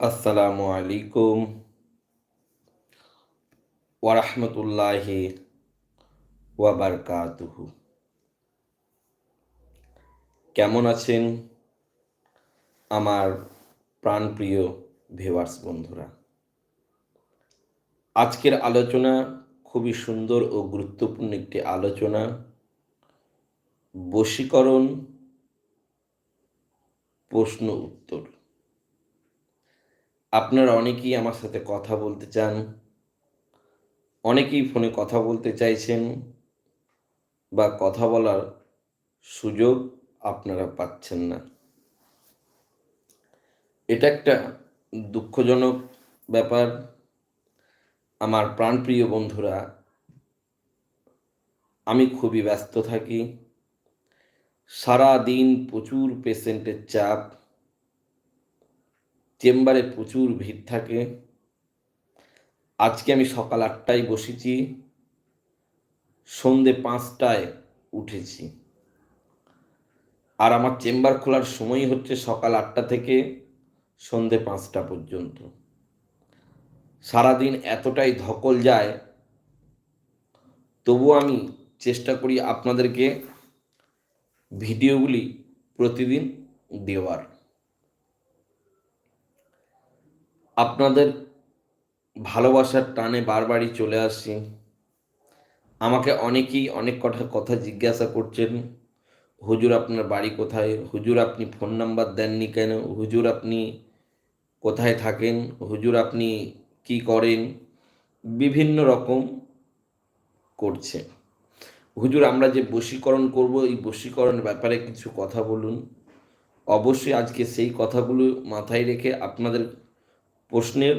আসসালামু আলাইকুম ওয়ারহমতুল্লাহি ওয়াবারকাতুহু। কেমন আছেন আমার প্রাণপ্রিয় ভিউয়ার্স বন্ধুরা? আজকের আলোচনা খুবই সুন্দর ও গুরুত্বপূর্ণ একটি আলোচনা, বশীকরণ প্রশ্ন উত্তর। আপনারা অনেকেই আমার সাথে কথা বলতে চান, অনেকেই ফোনে কথা বলতে চাইছেন বা কথা বলার সুযোগ আপনারা পাচ্ছেন না। এটা একটা দুঃখজনক ব্যাপার। আমার প্রাণপ্রিয় বন্ধুরা, আমি খুবই ব্যস্ত থাকি। সারা দিন প্রচুর পেশেন্টের চাপ। চেম্বারে প্রচুর ভিড় থাকে। আজকে আমি সকাল আটটায় বসেছি। সন্ধে পাঁচটায় উঠেছি। আর আমার চেম্বার খোলার সময় হচ্ছে সকাল আটটা থেকে সন্ধে পাঁচটা পর্যন্ত। সারাদিন এতটাই ধকল যায় তবু আমি চেষ্টা করি আপনাদেরকে ভিডিওগুলি প্রতিদিন দেওয়ার। আপনাদের ভালোবাসার টানে বারবারই চলে আসছি। আমাকে অনেকেই অনেক কটা কথা জিজ্ঞাসা করছেন, হুজুর, আপনার বাড়ি কোথায়? হুজুর, আপনি ফোন নাম্বার দেননি কেন? হুজুর, আপনি কোথায় থাকেন? হুজুর, আপনি কি করেন? বিভিন্ন রকম করছে। হুজুর, আমরা যে বশীকরণ করব, এই বশীকরণের ব্যাপারে কিছু কথা বলুন। অবশ্যই আজকে সেই কথাগুলো মাথায় রেখে আপনাদের প্রশ্নের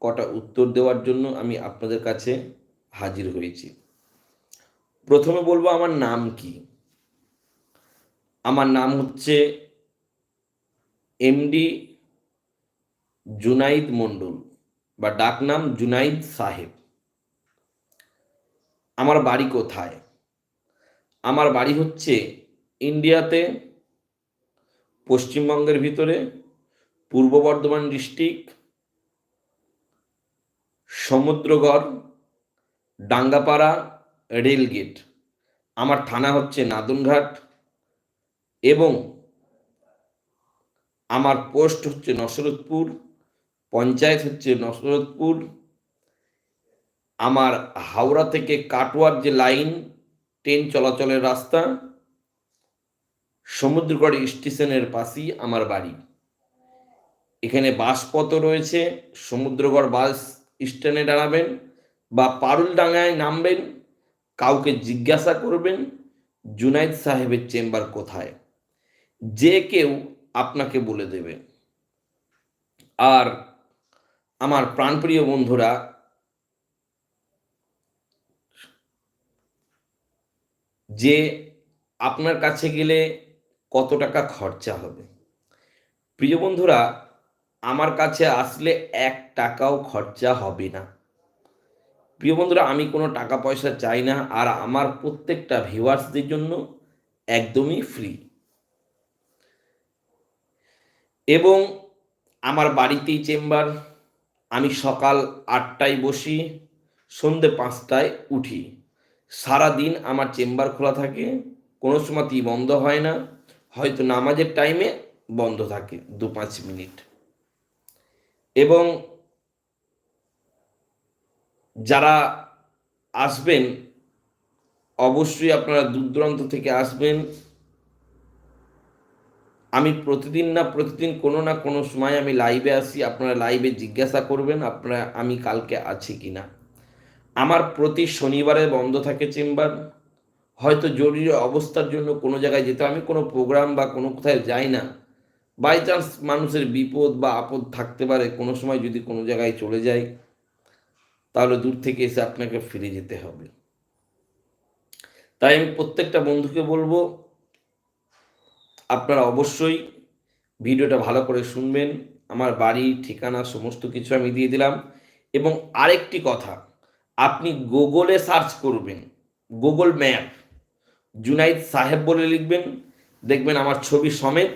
কটা উত্তর দেওয়ার জন্য আমি আপনাদের কাছে হাজির হয়েছি। প্রথমে বলব আমার নাম কি? আমার নাম হচ্ছে এমডি জুনাইদ মণ্ডল বা ডাকনাম জুনাইদ সাহেব। আমার বাড়ি কোথায়? আমার বাড়ি হচ্ছে ইন্ডিয়াতে, পশ্চিমবঙ্গের ভিতরে, পূর্ব Bardhaman district Samudragarh, Dangapara, rail gate. আমার থানা হচ্ছে নাদনঘাট এবং আমার পোস্ট হচ্ছে নসরতপুর, পঞ্চায়েত হচ্ছে নসরতপুর। আমার হাওড়া থেকে কাটোয়ার যে লাইন, ট্রেন চলাচলের রাস্তা, সমুদ্রগড় স্টেশনের পাশেই আমার বাড়ি। এখানে বাসপথ রয়েছে, সমুদ্রগড় বাস স্ট্যান্ডে দাঁড়াবেন বা পারুলডাঙ্গায় নামবেন, কাউকে জিজ্ঞাসা করবেন, জুনাইদ সাহেবের চেম্বার কোথায়? যে কেউ আপনাকে বলে দেবে। আর আমার প্রাণপ্রিয় বন্ধুরা, যে আপনার কাছে গেলে কত টাকা খরচা হবে? প্রিয় বন্ধুরা আমার কাছে আসলে এক টাকাও খরচা হবে না। প্রিয় বন্ধুরা, আমি কোনো টাকা পয়সা চাই না আর আমার প্রত্যেকটা ভিউয়ার্সদের জন্য একদমই ফ্রি এবং আমার বাড়িতেই চেম্বার, আমি সকাল আটটায় বসি, সন্ধে পাঁচটায় উঠি। সারা দিন আমার চেম্বার খোলা থাকে, কোনো সময়তেই বন্ধ হয় না, হয়তো নামাজের টাইমে বন্ধ থাকে দু পাঁচ মিনিট। এবং যারা আসবেন, অবশ্যই আপনারা দূর দূরান্ত থেকে আসবেন। আমি প্রতিদিন না প্রতিদিন কোনো না কোনো সময় আমি লাইভে আসি, আপনারা লাইভে জিজ্ঞাসা করবেন, আপনারা, আমি কালকে আছি কি না। আমার প্রতি শনিবারে বন্ধ থাকে চেম্বার। হয়তো জরুরি অবস্থার জন্য কোনো জায়গায় যেতে আমি কোনো প্রোগ্রাম বা কোনো কোথায় যাই না। বাই চান্স মানুষের বিপদ বা আপদ থাকতে পারে, কোনো সময় যদি কোনো জায়গায় চলে যায় তাহলে দূর থেকে এসে আপনাকে ফিরে যেতে হবে। তাই আমি প্রত্যেকটা বন্ধুকে বলব, আপনারা অবশ্যই ভিডিওটা ভালো করে শুনবেন। আমার বাড়ি, ঠিকানা, সমস্ত কিছু আমি দিয়ে দিলাম। এবং আরেকটি কথা, আপনি গুগলে সার্চ করবেন, গুগল ম্যাপ, জুনাইদ সাহেব বলে লিখবেন। দেখবেন আমার ছবি সমেত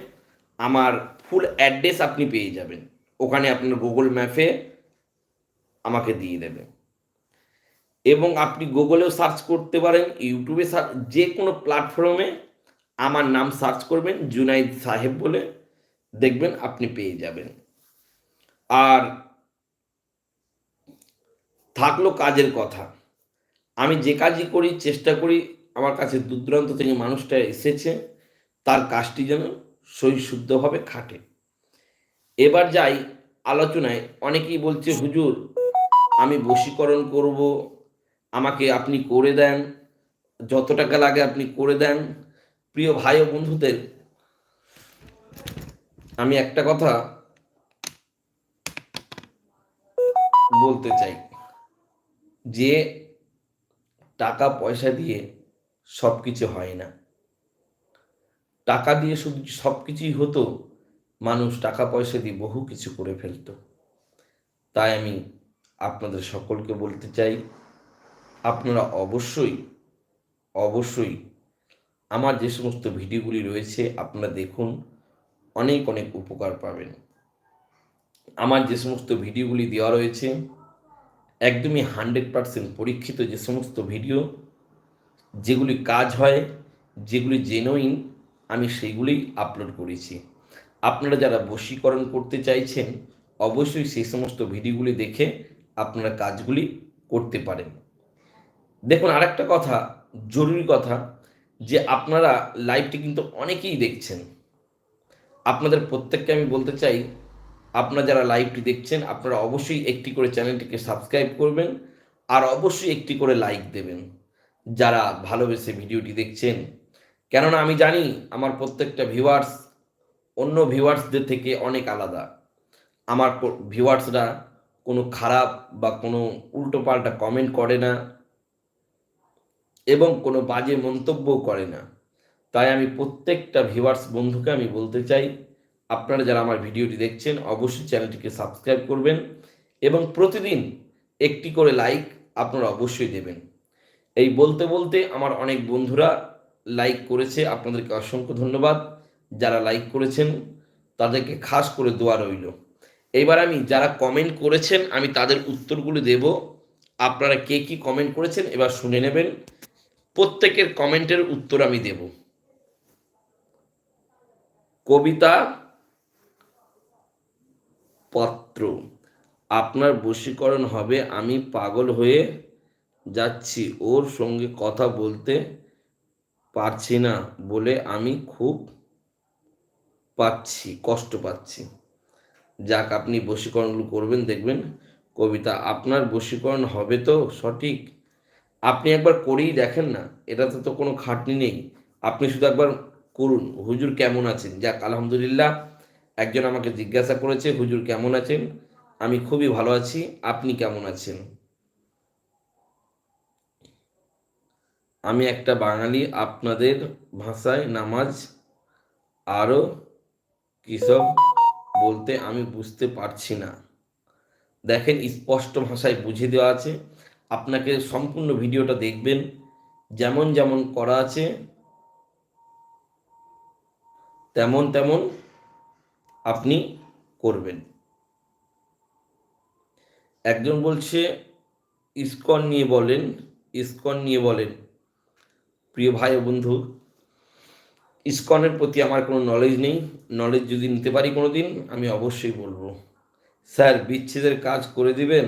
আমার ফুল অ্যাড্রেস আপনি পেয়ে যাবেন। ওখানে আপনার গুগল ম্যাপে আমাকে দিয়ে দেবে। এবং আপনি গুগলেও সার্চ করতে পারেন ইউটিউবে যে কোনো প্ল্যাটফর্মে আমার নাম সার্চ করবেন জুনাইদ সাহেব বলে। দেখবেন আপনি পেয়ে যাবেন। আর থাকল কাজের কথা। আমি যে কাজই করি, চেষ্টা করি, আমার কাছে দূর দূরান্ত থেকে মানুষটা এসেছে, তার কাজটি যেন শুদ্ধভাবে খাটে। এবার যাই আলোচনায়। অনেকেই বলছে, হুজুর, আমি বশীকরণ করব, আমাকে আপনি করে দেন, যত টাকা লাগে আপনি করে দেন। প্রিয় ভাই ও বন্ধুদের, আমি একটা কথা বলতে চাই। যে টাকা পয়সা দিয়ে সব কিছু হয় না। টাকা দিয়ে শুধু সব কিছুই হতো? মানুষ টাকা পয়সা দিয়ে বহু কিছু করে ফেলতো। তাই আমি আপনাদের সকলকে বলতে চাই, আপনারা অবশ্যই অবশ্যই আমার যে সমস্ত ভিডিওগুলি রয়েছে আপনারা দেখুন, অনেক অনেক উপকার পাবেন। আমার যে সমস্ত ভিডিওগুলি দেওয়া রয়েছে, একদমই হান্ড্রেড পারসেন্ট পরীক্ষিত যে সমস্ত ভিডিও, যেগুলি কাজ হয়, যেগুলি জেনুইন আমি সেইগুলোই আপলোড করেছি। আপনারা যারা বশীকরণ করতে চাইছেন, অবশ্যই সেই সমস্ত ভিডিওগুলি দেখে আপনারা কাজগুলি করতে পারেন। দেখুন, আরেকটা কথা, জরুরি কথা, যে আপনারা লাইভটি কিন্তু অনেকেই দেখছেন। আপনাদের প্রত্যেককে আমি বলতে চাই, আপনারা যারা লাইভটি দেখছেন, আপনারা অবশ্যই একটি করে চ্যানেলটিকে সাবস্ক্রাইব করবেন আর অবশ্যই একটি করে লাইক দেবেন। যারা ভালোবেসে ভিডিওটি দেখছেন কেননা আমি জানি আমার প্রত্যেকটা ভিউয়ার্স অন্য ভিউয়ার্সদের থেকে অনেক আলাদা। আমার ভিউয়ার্সরা কোনো খারাপ বা কোনো উল্টোপাল্টা কমেন্ট করে না এবং কোনো বাজে মন্তব্যও করে না। তাই আমি প্রত্যেকটা ভিউয়ার্স বন্ধুকে আমি বলতে চাই, আপনারা যারা আমার ভিডিওটি দেখছেন, অবশ্যই চ্যানেলটিকে সাবস্ক্রাইব করবেন এবং প্রতিদিন একটি করে লাইক আপনারা অবশ্যই দেবেন। এই বলতে বলতে আমার অনেক বন্ধুরা লাইক করেছে, আপনাদেরকে অসংখ্য ধন্যবাদ। যারা লাইক করেছেন, তাদেরকে খাস করে দোয়া রইল। এবার আমি যারা কমেন্ট করেছেন, আমি তাদের উত্তরগুলি দেব। আপনারা কে কি কমেন্ট করেছেন, এবার শুনে নেবেন। প্রত্যেকের কমেন্টের উত্তর আমি দেব। কবিতা পত্র। আপনার বশীকরণ হবে, আমি পাগল হয়ে যাচ্ছি। ওর সঙ্গে কথা বলতে পারছি না বলে আমি খুব পাচ্ছি, কষ্ট পাচ্ছি। যাক, আপনি বশীকরণগুলো করবেন, দেখবেন কবিতা আপনার বশীকরণ হবে তো সঠিক। আপনি একবার করেই দেখেন না, এটাতে তো কোনো খাটনি নেই। আপনি শুধু একবার করুন, হুজুর কেমন আছেন? যাক, আলহামদুলিল্লাহ, একজন আমাকে জিজ্ঞাসা করেছে, হুজুর কেমন আছেন? আমি খুবই ভালো আছি, আপনি কেমন আছেন? আমি একটা বাঙালি, আপনাদের ভাষায় নামাজ আরও কিসব বলতে আমি বুঝতে পারছি না। দেখেন, স্পষ্ট ভাষায় বুঝিয়ে দেওয়া আছে। আপনাকে সম্পূর্ণ ভিডিওটা দেখবেন। যেমন যেমন করা আছে, তেমন তেমন আপনি করবেন। একজন বলছে, ইস্কন নিয়ে বলেন, ইস্কন নিয়ে বলেন। প্রিয় ভাই ও বন্ধু, ইস্কনের প্রতি আমার কোনো নলেজ নেই। নলেজ যদি নিতে পারি কোনো দিন আমি অবশ্যই বলব। স্যার, বিচ্ছেদের কাজ করে দিবেন?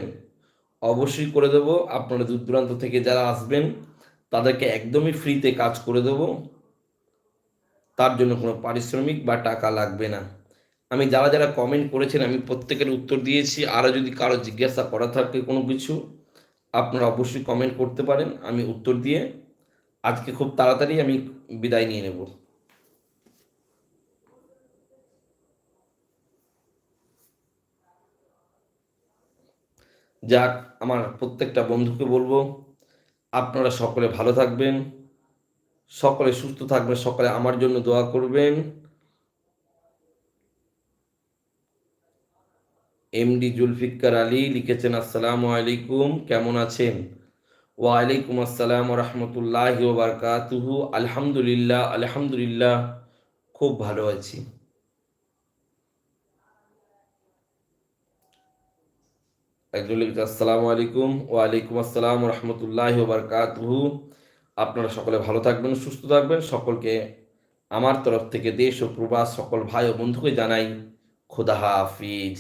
অবশ্যই করে দেবো। আপনারা দূর দূরান্ত থেকে যারা আসবেন, তাদেরকে একদমই ফ্রিতে কাজ করে দেবো। তার জন্য কোনো পারিশ্রমিক বা টাকা লাগবে না। আমি যারা যারা কমেন্ট করেছেন, আমি প্রত্যেকের উত্তর দিয়েছি। আরও যদি কারও জিজ্ঞাসা করা থাকে কোনো কিছু, আপনারা অবশ্যই কমেন্ট করতে পারেন। আমি উত্তর দিয়ে আজকে খুব তাড়াতাড়ি আমি বিদায় নিয়ে নেব। যাক, আমার প্রত্যেকটা বন্ধুকে বলব, আপনারা সকলে ভালো থাকবেন, সকলে সুস্থ থাকবেন, সকলে আমার জন্য দোয়া করবেন। এমডি জুলফিকার আলী লিখেছেন, আসসালামু আলাইকুম, কেমন আছেন? ওয়ালাইকুম আসসালাম রহমতুল্লাহ বারকাতুহু আলহামদুলিল্লাহ আলহামদুলিল্লাহ, খুব ভালো আছি। একজন আসসালামু আলাইকুম ওয়ালাইকুম আসসালাম রহমতুল্লাহ বারকাতহু আপনারা সকলে ভালো থাকবেন, সুস্থ থাকবেন। সকলকে আমার তরফ থেকে দেশ ও প্রবাস সকল ভাই ও বন্ধুকে জানাই খোদা হাফিজ।